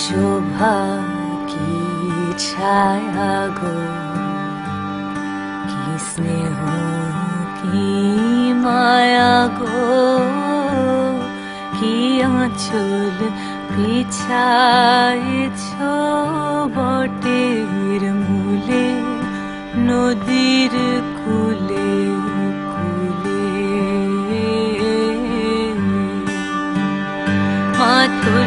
শোভা কি ছায়া গো, কি স্নেহ, কি মায়া গো, কি আঁচল পিছাইছ বটের মূলে, নদীর কুলে কুলে। মাতুল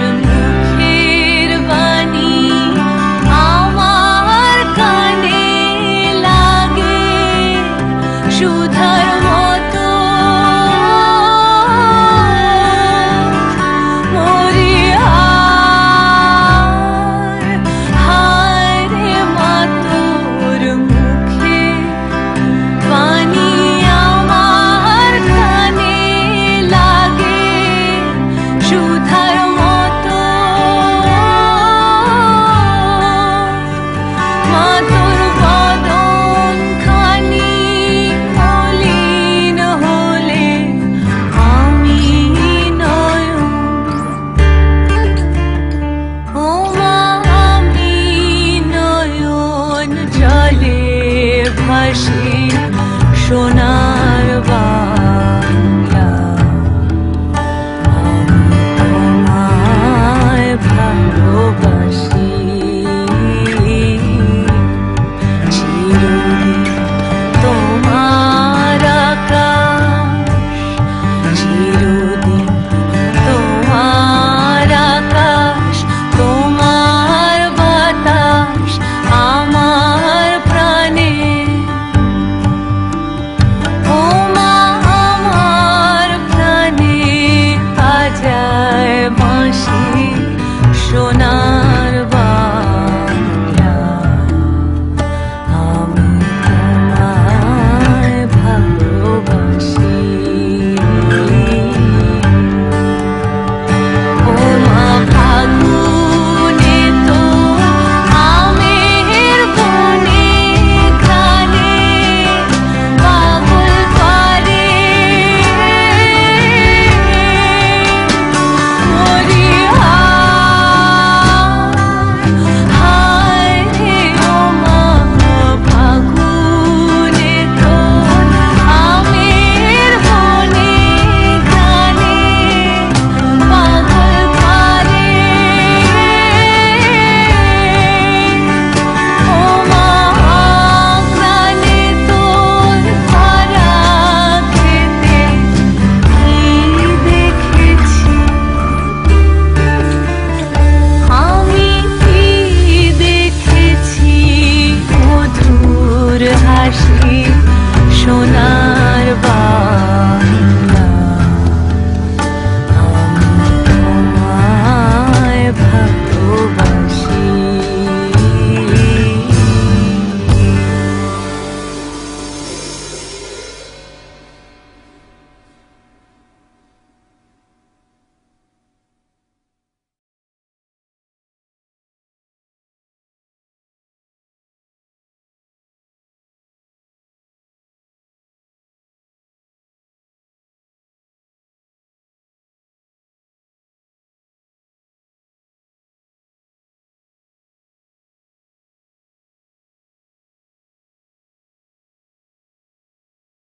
心说那